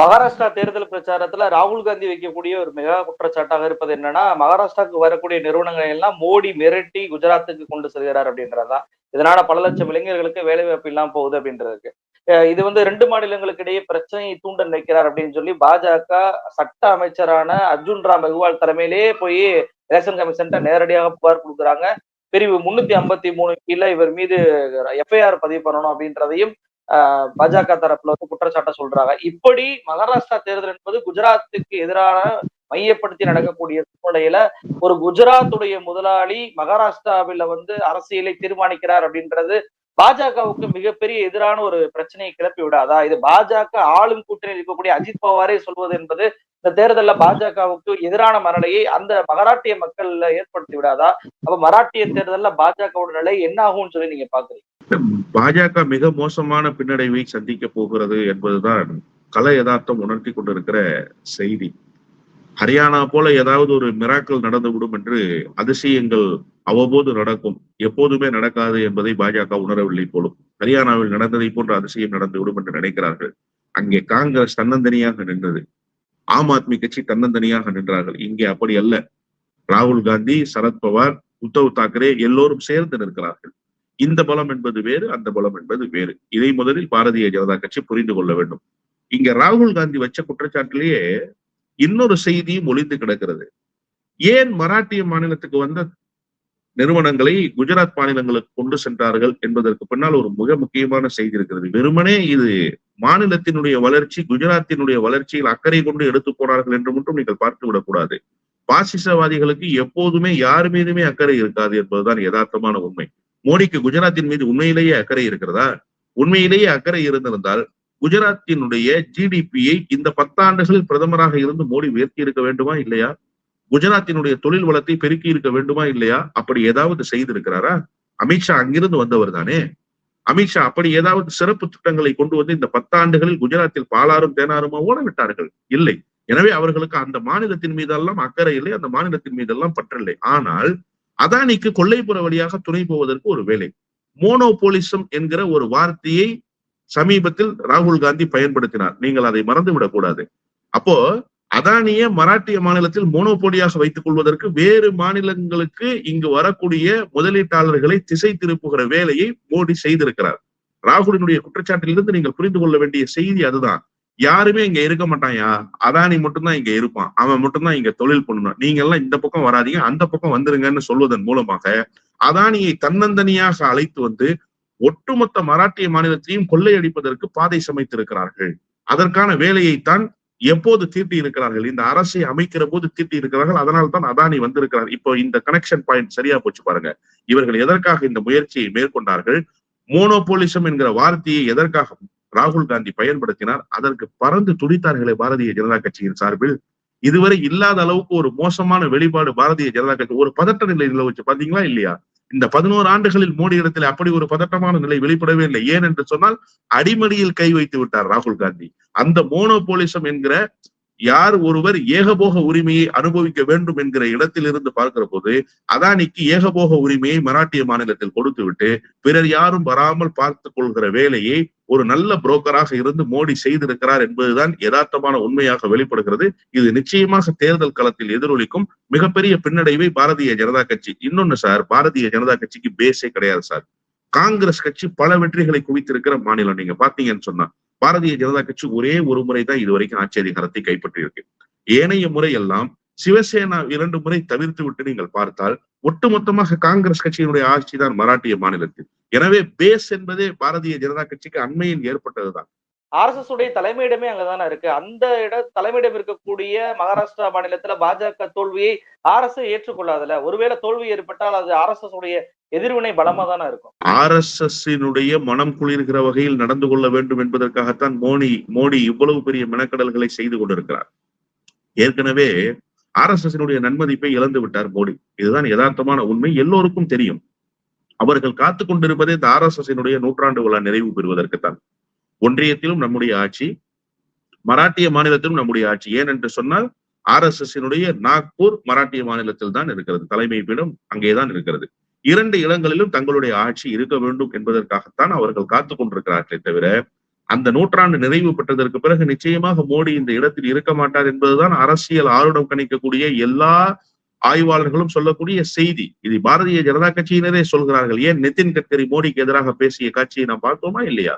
மகாராஷ்டிரா தேர்தல் பிரச்சாரத்துல ராகுல் காந்தி வைக்கக்கூடிய ஒரு மெகா குற்றச்சாட்டாக இருப்பது என்னன்னா மகாராஷ்டிராவுக்கு வரக்கூடிய நிறுவனங்களை எல்லாம் மோடி மிரட்டி குஜராத்துக்கு கொண்டு செல்கிறார் அப்படின்றதுதான் இதனால பல லட்சம் இளைஞர்களுக்கு வேலை வாய்ப்பு இல்லாம போகுது அப்படின்றதுக்கு. அஹ் இது வந்து ரெண்டு மாநிலங்களுக்கு இடையே பிரச்சனையை தூண்ட நினைக்கிறார் அப்படின்னு சொல்லி பாஜக சட்ட அமைச்சரான அர்ஜுன் ராம் மெகுவால் தலைமையிலேயே போய் எலெக்ஷன் கமிஷன்ட்ட நேரடியாக புகார் கொடுக்குறாங்க. பிரிவு முன்னூத்தி ஐம்பத்தி மூணு கீழே இவர் மீது எஃப்ஐஆர் பதிவு பண்ணணும் அப்படின்றதையும் பாஜக தரப்புல வந்து குற்றச்சாட்டை சொல்றாங்க. இப்படி மகாராஷ்டிரா தேர்தல் என்பது குஜராத்துக்கு எதிரான மையப்படுத்தி நடக்கக்கூடிய சூழ்நிலையில ஒரு குஜராத்துடைய முதலாளி மகாராஷ்டிராவில வந்து அரசியலை தீர்மானிக்கிறார் அப்படின்றது பாஜகவுக்கு மிகப்பெரிய எதிரான ஒரு பிரச்சனையை கிளப்பி விடாதா? இது பாஜக ஆளும் கூட்டணியில் இருக்கக்கூடிய அஜித் பவாரே சொல்வது என்பது இந்த தேர்தலில் பாஜகவுக்கு எதிரான மனநிலையை அந்த மராட்டிய மக்கள்ல ஏற்படுத்தி விடாதா? அப்ப மராட்டிய தேர்தலில் பாஜகவோட நிலை என்ன ஆகும்னு சொல்லி நீங்க பாக்குறீங்க. பாஜக மிக மோசமான பின்னடைவை சந்திக்க போகிறது என்பதுதான் கல யதார்த்தம் உணர்த்தி கொண்டிருக்கிற செய்தி. ஹரியானா போல ஏதாவது ஒரு மிராக்கள் நடந்துவிடும் என்று அதிசயங்கள் அவ்வப்போது நடக்கும். எப்போதுமே நடக்காது என்பதை பாஜக உணரவில்லை போலும். ஹரியானாவில் நடந்ததை போன்ற அதிசயம் நடந்துவிடும் என்று நினைக்கிறார்கள். அங்கே காங்கிரஸ் தன்னந்தனியாக நின்றது. ஆம் ஆத்மி கட்சி தன்னந்தனியாக நின்றார்கள். இங்கே அப்படி அல்ல. ராகுல் காந்தி சரத்பவார் உத்தவ் தாக்கரே எல்லோரும் சேர்ந்து நிற்கிறார்கள். இந்த பலம் என்பது வேறு அந்த பலம் என்பது வேறு. இதை முதலில் பாரதிய ஜனதா கட்சி புரிந்து கொள்ள வேண்டும். இங்க ராகுல் காந்தி வச்ச குற்றச்சாட்டிலேயே இன்னொரு செய்தியும் ஒளிந்து கிடக்கிறது. ஏன் மராட்டிய மாநிலத்துக்கு வந்த நிறுவனங்களை குஜராத் மாநிலங்களுக்கு கொண்டு சென்றார்கள் என்பதற்கு பின்னால் ஒரு மிக முக்கியமான செய்தி இருக்கிறது. வெறுமனே இது மாநிலத்தினுடைய வளர்ச்சி குஜராத்தினுடைய வளர்ச்சியில் அக்கறை கொண்டு எடுத்து போனார்கள் என்று மட்டும் நீங்கள் பார்த்து விடக்கூடாது பாசிசவாதிகளுக்கு எப்போதுமே யார் மீதுமே அக்கறை இருக்காது என்பதுதான் யதார்த்தமான உண்மை. மோடிக்கு குஜராத்தின் மீது உண்மையிலேயே அக்கறை இருக்கிறதா? உண்மையிலேயே அக்கறை இருந்திருந்தால் குஜராத்தினுடைய ஜிடிபியை இந்த பத்தாண்டுகளில் பிரதமராக இருந்து மோடி உயர்த்தி இருக்க வேண்டுமா இல்லையா? குஜராத்தினுடைய தொழில் வளத்தை பெருக்கி இருக்க வேண்டுமா இல்லையா? அப்படி ஏதாவது செய்திருக்கிறாரா? அமித்ஷா அங்கிருந்து வந்தவர் தானே. அமித்ஷா அப்படி ஏதாவது சிறப்பு திட்டங்களை கொண்டு வந்து இந்த பத்தாண்டுகளில் குஜராத்தில் பாலாரும் தேனாருமா ஓட விட்டார்கள்? இல்லை. எனவே அவர்களுக்கு அந்த மாநிலத்தின் மீதெல்லாம் அக்கறை இல்லை அந்த மாநிலத்தின் மீதெல்லாம் பற்றில்லை. ஆனால் அதானிக்கு கொள்ளைப்புற வழியாக துணை போவதற்கு ஒரு வேலை. மோனோபோலிசம் என்கிற ஒரு வார்த்தையை சமீபத்தில் ராகுல் காந்தி பயன்படுத்தினார். நீங்கள் அதை மறந்து விடக்கூடாது அப்போ அதானிய மராட்டிய மாநிலத்தில் மோனோபோலியாக வைத்துக் கொள்வதற்கு வேறு மாநிலங்களுக்கு இங்கு வரக்கூடிய முதலீட்டாளர்களை திசை திருப்புகிற வேலையை மோடி செய்திருக்கிறார். ராகுலினுடைய குற்றச்சாட்டிலிருந்து நீங்கள் புரிந்து கொள்ள வேண்டிய செய்தி அதுதான். யாருமே இங்க இருக்க மாட்டாயா அதானி மட்டும்தான் இங்க இருப்பான். அவன் மட்டும்தான் இங்க தொழில் பண்ணணும். நீங்க எல்லாம் இந்த பக்கம் வராதீங்க அந்த பக்கம் வந்துருங்கன்னு சொல்வதன் மூலமாக அதானியை தன்னந்தனியாக அழைத்து வந்து ஒட்டுமொத்த மராட்டிய மாநிலத்தையும் கொள்ளையடிப்பதற்கு பாதை சமைத்திருக்கிறார்கள். அதற்கான வேலையைத்தான் எப்போது தீட்டி இருக்கிறார்கள்? இந்த அரசை அமைக்கிற போது தீட்டி இருக்கிறார்கள். அதனால் தான் அதானி வந்திருக்கிறார். இப்போ இந்த கனெக்ஷன் பாயிண்ட் சரியா போச்சு பாருங்க. இவர்கள் எதற்காக இந்த முயற்சியை மேற்கொண்டார்கள்? மோனோபோலிசம் என்கிற வார்த்தையை எதற்காக ராகுல் காந்தி பயன்படுத்தினார். அதற்கு பறந்து துடித்தார்களே பாரதிய ஜனதா கட்சியின் சார்பில். இதுவரை இல்லாத அளவுக்கு ஒரு மோசமான வெளிப்பாடு பாரதிய ஜனதா கட்சி ஒரு பதட்ட நிலை நிலவுச்சு. பாத்தீங்களா இல்லையா? இந்த பதினோரு ஆண்டுகளில் மோடி இடத்தில் அப்படி ஒரு பதட்டமான நிலை வெளிப்படவே இல்லை. ஏன் என்று சொன்னால் அடிமடியில் கை வைத்து விட்டார் ராகுல் காந்தி. அந்த மோனோபோலிசம் என்கிற யார் ஒருவர் ஏகபோக உரிமையை அனுபவிக்க வேண்டும் என்கிற இடத்தில் இருந்து பார்க்கிற போது அதானிக்கு ஏகபோக உரிமையை மராட்டிய மாநிலத்தில் கொடுத்து விட்டு பிறர் யாரும் வராமல் பார்த்துக் கொள்கிற வேலையை ஒரு நல்ல புரோக்கராக இருந்து மோடி செய்திருக்கிறார் என்பதுதான் யதார்த்தமான உண்மையாக வெளிப்படுகிறது. இது நிச்சயமாக தேர்தல் களத்தில் எதிரொலிக்கும் மிகப்பெரிய பின்னடைவை பாரதிய ஜனதா கட்சி இன்னொன்னு சார் பாரதிய ஜனதா கட்சிக்கு பேஸே கிடையாது சார். காங்கிரஸ் கட்சி பல வெற்றிகளை குவித்திருக்கிற மாநிலம் நீங்க பாத்தீங்கன்னு சொன்னா பாரதிய ஜனதா கட்சி ஒரே ஒரு முறை தான் இதுவரைக்கும் ஆட்சி அதிகாரத்தை கைப்பற்றியிருக்கு. ஏனைய முறை எல்லாம் சிவசேனா இரண்டு முறை தவிர்த்து விட்டு நீங்கள் பார்த்தால் ஒட்டுமொத்தமாக காங்கிரஸ் கட்சியினுடைய ஆட்சி தான் மராட்டிய மாநிலத்தில். எனவே பேஸ் என்பதே பாரதிய ஜனதா கட்சிக்கு அண்மையில் ஏற்பட்டதுதான். ஆர் எஸ் எஸ் உடைய தலைமையிடமே அங்கதானே இருக்கு. அந்த இட தலைமையிடம் இருக்கக்கூடிய மகாராஷ்டிரா மாநிலத்துல பாஜக தோல்வியை ஆர் எஸ் ஏற்றுக்கொள்ளாதுல. ஒருவேளை தோல்வி ஏற்பட்டால் அது ஆர் எஸ் எஸ் உடைய எதிர்வினை பலமா தானே இருக்கும். ஆர் எஸ் எஸ்னுடைய மனம் குளிர்கிற வகையில் நடந்து கொள்ள வேண்டும் என்பதற்காகத்தான் மோடி மோடி இவ்வளவு பெரிய மெனக்கடல்களை செய்து கொண்டிருக்கிறார். ஏற்கனவே ஆர் எஸ் எஸ்னுடைய நன்மதிப்பை இழந்து விட்டார் மோடி. இதுதான் யதார்த்தமான உண்மை. எல்லோருக்கும் தெரியும். அவர்கள் காத்து கொண்டிருப்பதே இந்த ஆர் எஸ் எஸ்னுடைய நூற்றாண்டு விழா நிறைவு பெறுவதற்குத்தான். ஒன்றியத்திலும் நம்முடைய ஆட்சி மராட்டிய மாநிலத்திலும் நம்முடைய ஆட்சி. ஏன் என்று சொன்னால் ஆர் எஸ் எஸ்னுடைய நாக்பூர் மராட்டிய மாநிலத்தில் தான் இருக்கிறது. தலைமை பீடம் அங்கேதான் இருக்கிறது. இரண்டு இடங்களிலும் தங்களுடைய ஆட்சி இருக்க வேண்டும் என்பதற்காகத்தான் அவர்கள் காத்து கொண்டிருக்கிறார்களே தவிர அந்த நூற்றாண்டு நிறைவு பெற்றதற்கு பிறகு நிச்சயமாக மோடி இந்த இடத்தில் இருக்க மாட்டார் என்பதுதான் அரசியல் ஆருடம் கணிக்கக்கூடிய எல்லா ஆய்வாளர்களும் சொல்லக்கூடிய செய்தி. இது பாரதிய ஜனதா கட்சியினரே சொல்கிறார்கள். ஏன் நிதின் கட்கரி மோடிக்கு எதிராக பேசிய காட்சியை நாம் பார்த்தோமா இல்லையா?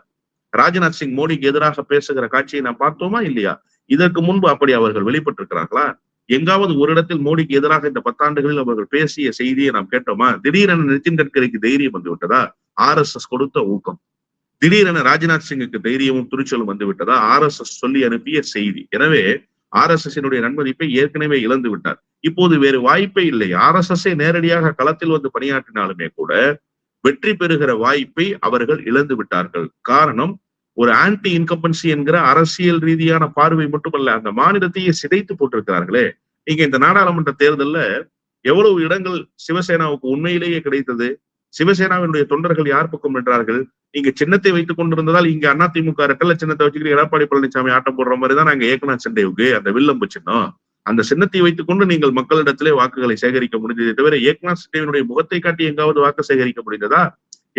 ராஜ்நாத் சிங் மோடிக்கு எதிராக பேசுகிற காட்சியை நாம் பார்த்தோமா இல்லையா? இதற்கு முன்பு அப்படி அவர்கள் வெளிப்பட்டிருக்கிறார்களா? எங்காவது ஒரு இடத்தில் மோடிக்கு எதிராக இந்த பத்தாண்டுகளில் அவர்கள் பேசிய செய்தியை நாம் கேட்டோமா? திடீரென நிதின் கட்கரிக்கு தைரியம் வந்து விட்டதா ஆர் எஸ் எஸ் கொடுத்த ஊக்கம். திடீரென ராஜ்நாத் சிங்குக்கு தைரியமும் துணிச்சலும் வந்து விட்டதா? ஆர் எஸ் எஸ் சொல்லி அனுப்பிய செய்தி. எனவே ஆர் எஸ் எஸ் நன்மதிப்பை ஏற்கனவே இழந்து விட்டார். இப்போது வேறு வாய்ப்பே இல்லை. ஆர் எஸ் எஸ் நேரடியாக களத்தில் வந்து பணியாற்றினாலுமே கூட வெற்றி பெறுகிற வாய்ப்பை அவர்கள் இழந்து விட்டார்கள். காரணம் ஒரு ஆன்டி இன்கம்பன்சி என்கிற அரசியல் ரீதியான பார்வை மட்டுமல்ல அந்த மாநிலத்தையே சிதைத்து போட்டிருக்கிறார்களே. நீங்க இந்த நாடாளுமன்ற தேர்தல்ல எவ்வளவு இடங்கள் சிவசேனாவுக்கு உண்மையிலேயே கிடைத்தது? சிவசேனாவினுடைய தொண்டர்கள் யார் பக்கம் நின்றார்கள்? நீங்க சின்னத்தை வைத்துக் கொண்டிருந்ததால் இங்க அதிமுக ரெட்டல சின்னத்தை வச்சுக்கிட்டு எடப்பாடி பழனிசாமி ஆட்டம் போடுற மாதிரி தான் நாங்க ஏக்கநாத் சண்டேவுக்கு அந்த வில்லம்பு சின்னம். அந்த சின்னத்தை வைத்துக் கொண்டு நீங்கள் மக்களிடத்திலே வாக்குகளை சேகரிக்க முடிந்ததை தவிர ஏக்நாத் சிண்டேவினுடைய முகத்தை காட்டி எங்காவது வாக்கு சேகரிக்க முடிந்ததா?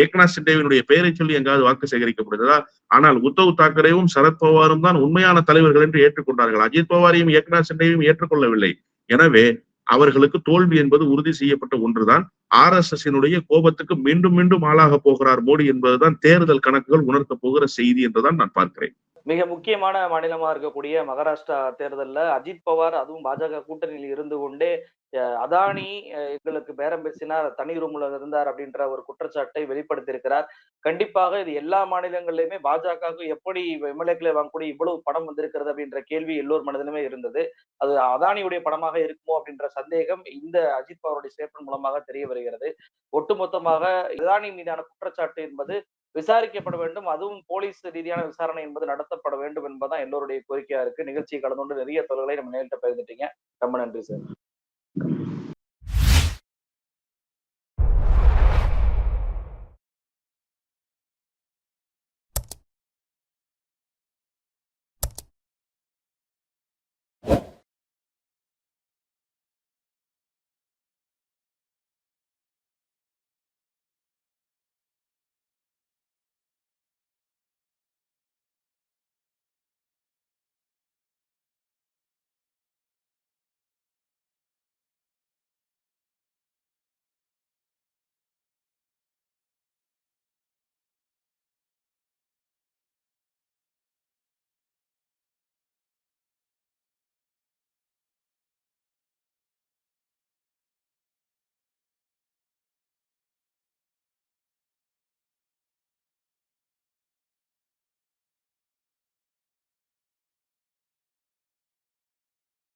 ஏக்நாத் சிண்டேவினுடைய பெயரை சொல்லி எங்காவது வாக்கு சேகரிக்க முடிந்ததா? ஆனால் உத்தவ் தாக்கரேவும் சரத்பவாரும் தான் உண்மையான தலைவர்கள் என்று ஏற்றுக்கொண்டார்கள். அஜித் பவாரையும் ஏக்நாத் சிண்டேவையும் ஏற்றுக்கொள்ளவில்லை. எனவே அவர்களுக்கு தோல்வி என்பது உறுதி செய்யப்பட்ட ஒன்றுதான். ஆர் எஸ் எஸ் கோபத்துக்கு மீண்டும் மீண்டும் ஆளாக போகிறார் மோடி என்பதுதான் தேர்தல் கணக்குகள் உணர்த்த போகிற செய்தி என்றுதான் நான் பார்க்கிறேன். மிக முக்கியமான மாநிலமா இருக்கக்கூடிய மகாராஷ்டிரா தேர்தலில் அஜித் பவார் அதுவும் பாஜக கூட்டணியில் இருந்து கொண்டே அதானி எங்களுக்கு பேரம் பேசினார் தனி ரூம்ல இருந்தார் அப்படின்ற ஒரு குற்றச்சாட்டை வெளிப்படுத்தியிருக்கிறார். கண்டிப்பாக இது எல்லா மாநிலங்களிலுமே பாஜகவுக்கு எப்படி எம்எல்ஏக்களை வாங்கக்கூடிய இவ்வளவு பணம் வந்திருக்கிறது அப்படின்ற கேள்வி எல்லோர் மனதிலுமே இருந்தது. அது அதானியுடைய படமாக இருக்குமோ அப்படின்ற சந்தேகம் இந்த அஜித் பவாருடைய ஸ்டேட்மெண்ட் மூலமாக தெரிய வருகிறது. ஒட்டுமொத்தமாக அதானி மீதான குற்றச்சாட்டு என்பது விசாரிக்கப்பட வேண்டும். அதுவும் போலீஸ் ரீதியான விசாரணை என்பது நடத்தப்பட வேண்டும் என்பதுதான் எல்லோருடைய கோரிக்கையா இருக்கு. நிகழ்ச்சியை கலந்து கொண்டு நிறைய தொழில்களை நம்ம நேரிட்ட பகிர்ந்துட்டீங்க. ரொம்ப நன்றி சார்.